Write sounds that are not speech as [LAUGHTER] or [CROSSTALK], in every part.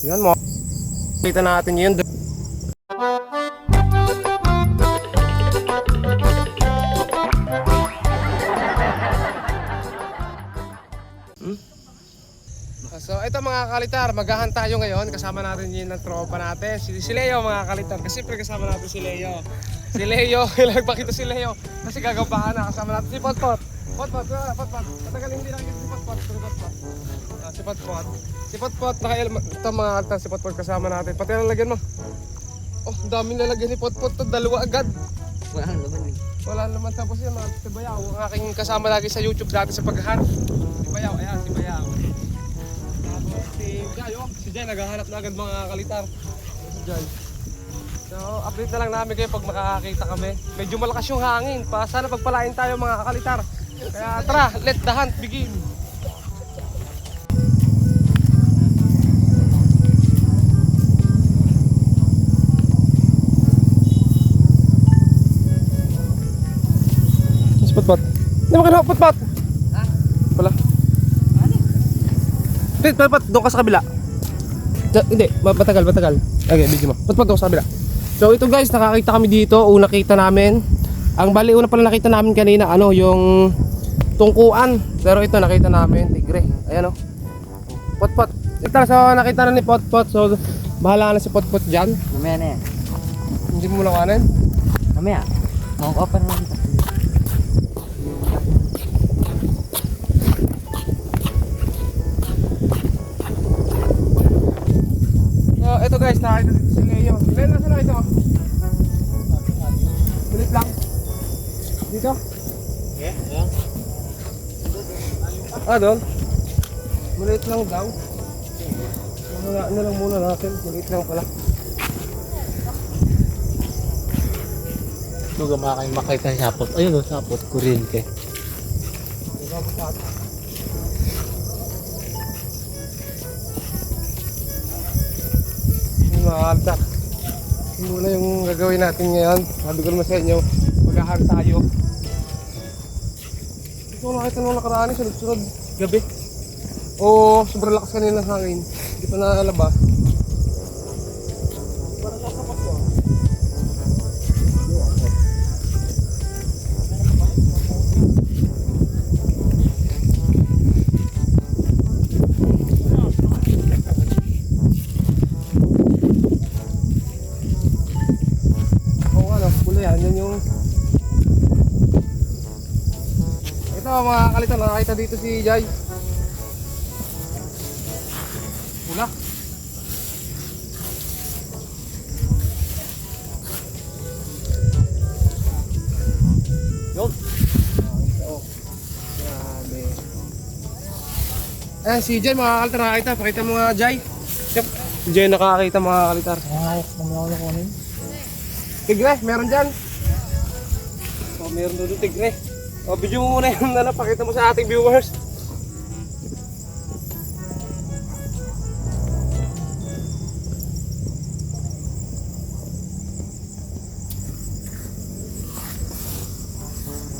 Yan mo. Kita natin yun. Hmm? So ito mga kalitar, maghahan tayo ngayon. Kasama natin yun ng tropa natin. Si, si Leo mga kalitar. Kasi siyempre kasama natin si Leo. Si Leo, [LAUGHS] kailangan pakita si Leo. Kasi gagabahan na. Kasama natin si Potpot. Potpot, Potpot. Matagal hindi nakikita si Potpot. Potpot. Si Potpot. Si Potpot, nakail, ito mga kalitar, si Potpot kasama natin. Pati ang lagyan mo. Oh, ang dami nalagyan ni Potpot to. Dalawa agad. Wala naman eh. Wala naman tapos yan, mga si Bayaw. Ang aking kasama lagi sa YouTube dati sa paghahanap. Si Bayaw, ayan, si Bayaw. Tapos si Jay, oh, si Jay naghahanap na agad mga kalitar. Si Jay. So, update na lang namin kayo pag makakakita kami. Medyo malakas yung hangin. Pa, sana pagpalain tayo mga kalitar. Kaya tara, let the hunt begin. Spot-pot. Hindi mo kinuha pot-pot. Ha? Wala. Hindi, pot-pot. Doon ka sa kabila. Da- hindi, ma- matagal, matagal. Okay, video mo. Pot-pot doon sa kabila. So ito guys, nakakita kami dito. Una kita namin. Ang bali, una pala nakita namin kanina, ano, yung tungkuan. Pero ito nakita namin, tigre. Ayan o. Pot-pot. Ito, so nakita na ni Pot-pot. So, bahala na si Pot-pot dyan. Mamaya na yan. Hindi mo muna kanin. Mamaya. Makaka-open naman kita. Guys, nakita dito si Leo. Leo, nasa nakita mo? Bilit lang. Dito? Yeah, yeah. Ah, doon? Maliit lang daw. Muna, ano lang muna natin, maliit lang pala. Makakain makita ng sapot. Ayun o, sapot. Kuryente. Yung mga alta. Yun muna yung gagawin natin ngayon. Sabi ko naman sa inyo, maghahan tayo. Ito ko nakita nung nakaraan, sunod-sunod gabi. Oo, sobrang lakas kanina ng hangin. Hindi pa nalalabas. Nakakita dito si Jai. Pula. Yun. Oh, grabe. Eh, si Jai mga kalito nakakita. Pakita mo nga Jai. Yep. Si Jai nakakita mga kalitar. Ay, mamaya ko na kunin. Tigre, meron dyan. Oh, meron doon tigre. O, video mo muna yung ano, pakita mo sa ating viewers.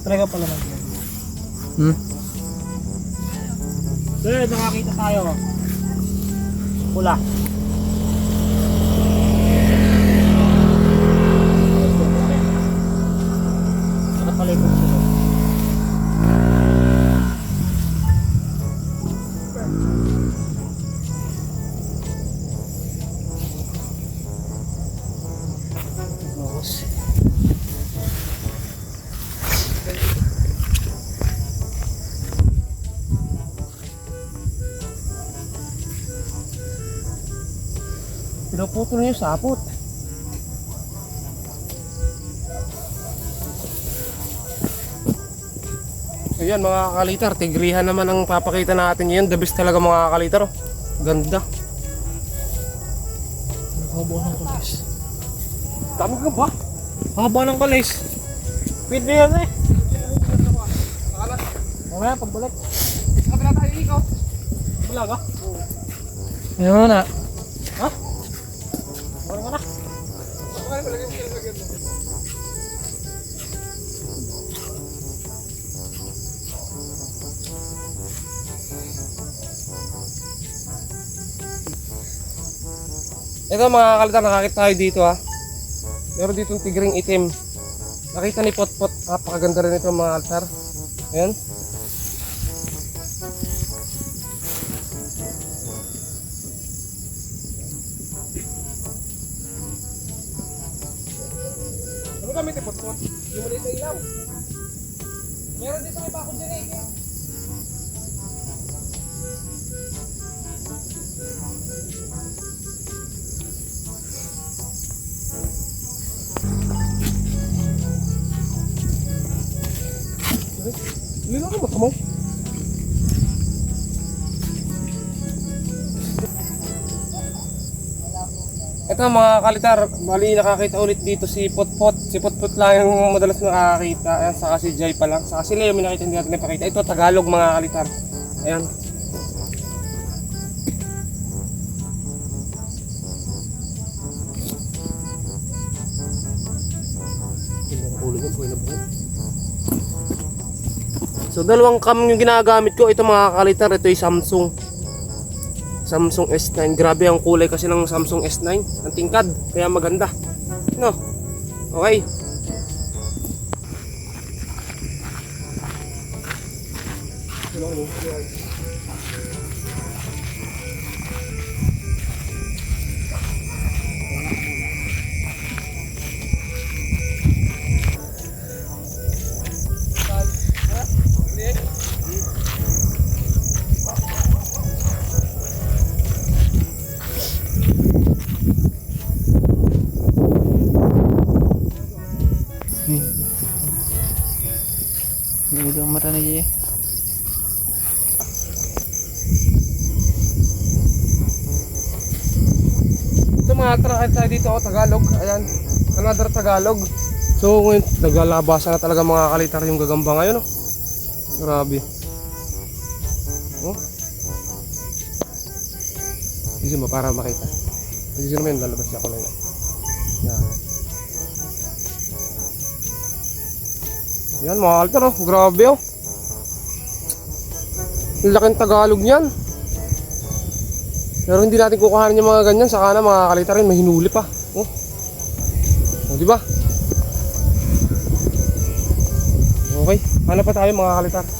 Talaga pala man. Hmm? Sir, nakakita tayo. Pula. Pinuputo na yung sapot. Ayan mga kalitar, tigrihan naman ang papakita natin ngayon. The best talaga mga kalitar. oh. Ganda. Haba ng kalis. Dami ka ba? Haba ng kalis. Pwede yan eh. Mamaya pagbalik. Sa kabila tayo ikaw. Wala ka? Yan na. Ha? Wala ka na. Okay, palagay mo yung lagyan mo. Ito mga kalitar, nakakita tayo dito ha. Meron dito yung tigring itim. Nakita ni Potpot, napakaganda rin ito mga altar. Ayan. Gamit ni Potpot? Yung maliit na ilaw. Meron dito may bakod din eh. Lino ka mata mo? Ito mga kalitar, bali nakakita ulit dito si Potpot. Si Potpot lang yung madalas nakakita. Ayan, saka si Jai pa lang. Saka si Leo may nakita hindi natin napakita. Ito Tagalog mga kalitar. Ayan. So dalawang cam yung ginagamit ko. Ito mga kalitar, ito yung Samsung. Samsung S9. Grabe ang kulay kasi ng Samsung S9. Ang tingkad, kaya maganda. No? Okay. Hindi mga trakit tayo dito, Tagalog. Ayan, another Tagalog. So ngayon, naglalabasan na talaga mga kalitar yung gagamba ngayon. Oh. Grabe. Oh. Hindi mo para makita. Hindi naman lalabas siya ko lang yan. Yan. Mga kalitar oh. Grabe oh. Laking Tagalog niyan. Pero hindi natin kukuhanin yung mga ganyan. Saka na mga kalita rin, mahinuli pa. Oh. Oh, di ba? Okay. Hanap pa tayo mga kalitar.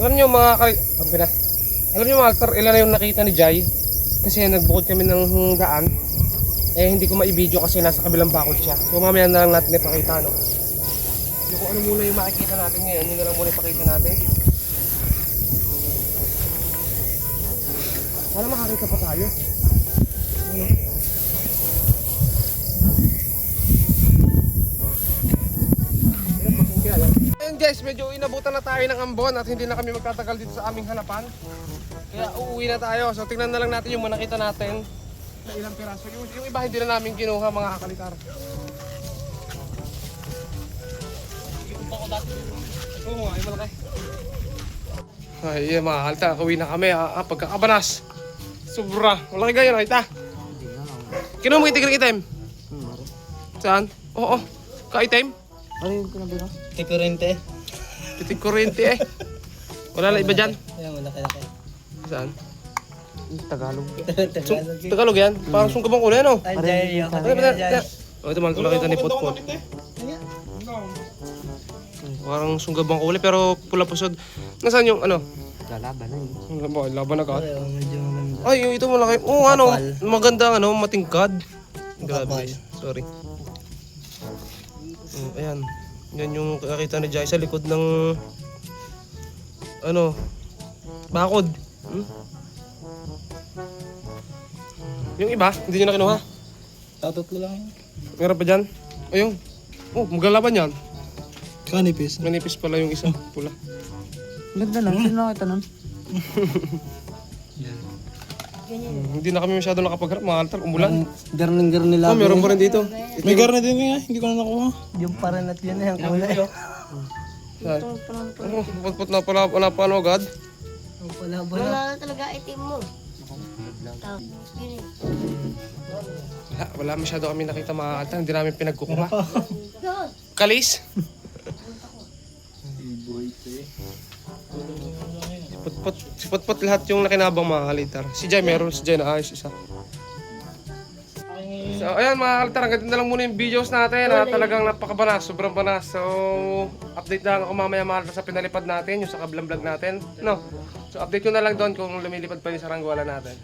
Alam niyo mga kal... Sabi na. Alam niyo mga altar, ilan na yung nakita ni Jai? Kasi nagbukod kami ng daan. Eh hindi ko ma-video kasi nasa kabilang bakod siya. So mamaya na lang natin ipakita no. So, kung ano muna yung makikita natin ngayon, yun na lang muna ipakita natin. Para makakita pa tayo. Ano? Guys, medyo inabutan na tayo ng ambon at hindi na kami magtatagal dito sa aming hanapan. Kaya uuwi na tayo. So tingnan na lang natin yung manakita natin na ilang piraso. Yung, yung iba hindi na namin kinuha mga kakalitar. Oo nga, yung malaki. Ay, yeah, mga kalita, uwi na kami. Ah, ah, pagkakabanas. Sobra. Malaki ganyan, nakita. Kinuha mo itigil item? Saan? Oo, ka-item? Ano yung pinabira? Tikurente. Titig kuryente eh. Wala na iba dyan. Ayan, malaki-laki. Saan? Tagalog. [LAUGHS] Tagalog yan? Parang sungkabang kulay ano? Ay, Ay, ba na? Oh, ito man, nakita ni Potpot. Parang sunggabang kulay pero pula pusod. Nasaan yung ano? Lalaban na yun. Ba? Laban na ka? Ay, oh, medyo. Ay, yung ito malaki. Oo, ano? Maganda ano, matingkad. Grabe. Sorry. Mm, ayan. Yan yung nakita ni Jai sa likod ng ano, bakod. Hmm? Yung iba, hindi nyo na kinuha. Tatatlo lang yun. Meron pa dyan? Ayun. Oh, maglalaban yan. Kanipis. Manipis pala yung isa, pula. Ganda lang. Sino nakita nun? [LAUGHS] Hmm, hindi na kami masyado nakapagharap, mga altar, umulan. Garning-garni Oh, meron pa rin dito. May garni din nga, hindi ko na nakuha. Yung paran at yun na yung kulay. Oh, put-put na pala, wala pa ano agad. Wala na talaga itim mo. Eh. Wala, wala masyado kami nakita mga kaltar. Hindi namin pinagkukuha. Kalis? Putput, si Putput lahat yung nakinabang mga kalitar. Si Jai meron, si Jai na ayos isa. So, ayan mga kalitar, hanggang na lang muna yung videos natin na talagang napakabanas, sobrang banas. So, update na lang ako mamaya mga kalitar sa pinalipad natin, yung sa kablang vlog natin. No? So, update ko na lang doon kung lumilipad pa yung saranggola natin.